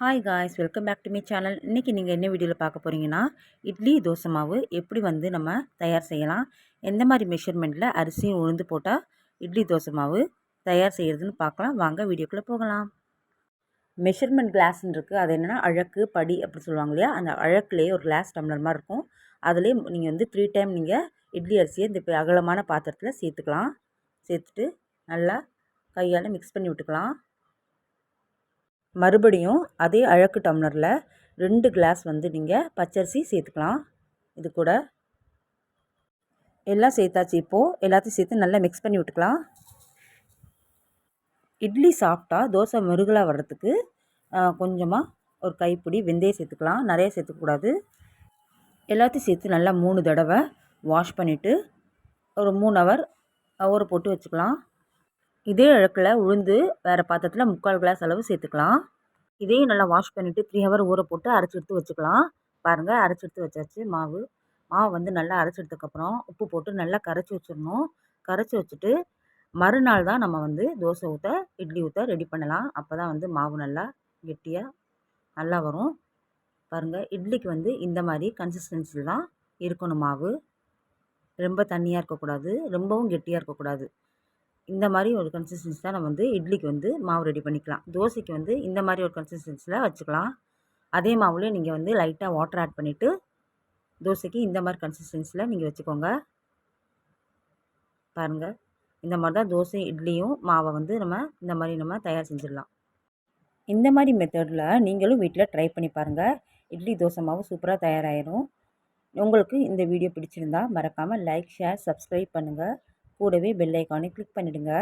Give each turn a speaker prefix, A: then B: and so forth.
A: Hi guys welcome back to me channel இன்றைக்கி நீங்கள் என்ன வீடியோவில் பார்க்க போகிறீங்கன்னா இட்லி தோசை மாவு எப்படி வந்து நம்ம தயார் செய்யலாம்? எந்த மாதிரி மெஷர்மெண்ட்டில் அரிசியும் உளுந்து போட்டால் இட்லி தோசை மாவு தயார் செய்கிறதுன்னு பார்க்கலாம். வாங்க வீடியோக்குள்ளே போகலாம். மெஷர்மெண்ட் கிளாஸ்ன்னு இருக்குது அது என்னென்னா அழகு படி அப்படி சொல்லுவாங்க இல்லையா? அந்த அழக்குலேயே ஒரு கிளாஸ் டம்ளர் மாதிரி இருக்கும். அதுலேயே நீங்கள் வந்து த்ரீ டைம் நீங்கள் இட்லி அரிசியை இந்த அகலமான பாத்திரத்தில் சேர்த்துக்கலாம். சேர்த்துட்டு நல்லா கையால் மிக்ஸ் பண்ணி விட்டுக்கலாம். மறுபடியும் அதே அழகு டம்ளரில் ரெண்டு கிளாஸ் வந்து நீங்கள் பச்சரிசி சேர்த்துக்கலாம். இது கூட எல்லாம் சேர்த்தாச்சு இப்போது எல்லாத்தையும் சேர்த்து நல்லா மிக்ஸ் பண்ணி விட்டுக்கலாம். இட்லி சாப்பிட்டா தோசை முருகலாக வர்றதுக்கு கொஞ்சமாக ஒரு கைப்பிடி வெந்தயம் சேர்த்துக்கலாம். நிறைய சேர்த்துக்கூடாது எல்லாத்தையும் சேர்த்து நல்லா மூணு தடவை வாஷ் பண்ணிவிட்டு ஒரு மூணு ஹவர் ஊற போட்டு வச்சுக்கலாம். இதே அழக்கில் உளுந்து வேறு பாத்திரத்தில் முக்கால் கிளாஸ் அளவு சேர்த்துக்கலாம். இதையும் நல்லா வாஷ் பண்ணிவிட்டு த்ரீ ஹவர் ஊற போட்டு அரைச்சி எடுத்து வச்சுக்கலாம். பாருங்கள் அரைச்சி எடுத்து வச்சாச்சு மாவு. மாவு வந்து நல்லா அரைச்சி எடுத்ததுக்கப்புறம் உப்பு போட்டு நல்லா கரைச்சி வச்சிடணும். கரைச்சி வச்சுட்டு மறுநாள் தான் நம்ம வந்து தோசை ஊற்ற இட்லி ஊற்ற ரெடி பண்ணலாம். அப்போ தான் வந்து மாவு நல்லா கெட்டியாக நல்லா வரும். பாருங்கள் இட்லிக்கு வந்து இந்த மாதிரி கன்சிஸ்டன்சியில் தான் இருக்கணும் மாவு. ரொம்ப தண்ணியாக இருக்கக்கூடாது ரொம்பவும் கெட்டியாக இருக்கக்கூடாது. இந்த மாதிரி ஒரு கன்சிஸ்டன்சி தான் நம்ம வந்து இட்லிக்கு வந்து மாவு ரெடி பண்ணிக்கலாம். தோசைக்கு வந்து இந்த மாதிரி ஒரு கன்சிஸ்டன்சியில் வச்சுக்கலாம். அதே மாவுலேயே நீங்கள் வந்து லைட்டாக வாட்டர் ஆட் பண்ணிவிட்டு தோசைக்கு இந்த மாதிரி கன்சிஸ்டன்சியில் நீங்கள் வச்சுக்கோங்க. பாருங்கள் இந்த மாதிரி தான் தோசை இட்லியும் மாவை வந்து நம்ம இந்த மாதிரி நம்ம தயார் செஞ்சிடலாம். இந்த மாதிரி மெத்தடில் நீங்களும் வீட்டில் ட்ரை பண்ணி பாருங்கள் இட்லி தோசை மாவு சூப்பராக தயாராகிடும் உங்களுக்கு இந்த வீடியோ பிடிச்சிருந்தா மறக்காமல் லைக் ஷேர் சப்ஸ்கிரைப் பண்ணுங்கள் கூடவே பெல் ஐக்கானை கிளிக் பண்ணிவிடுங்க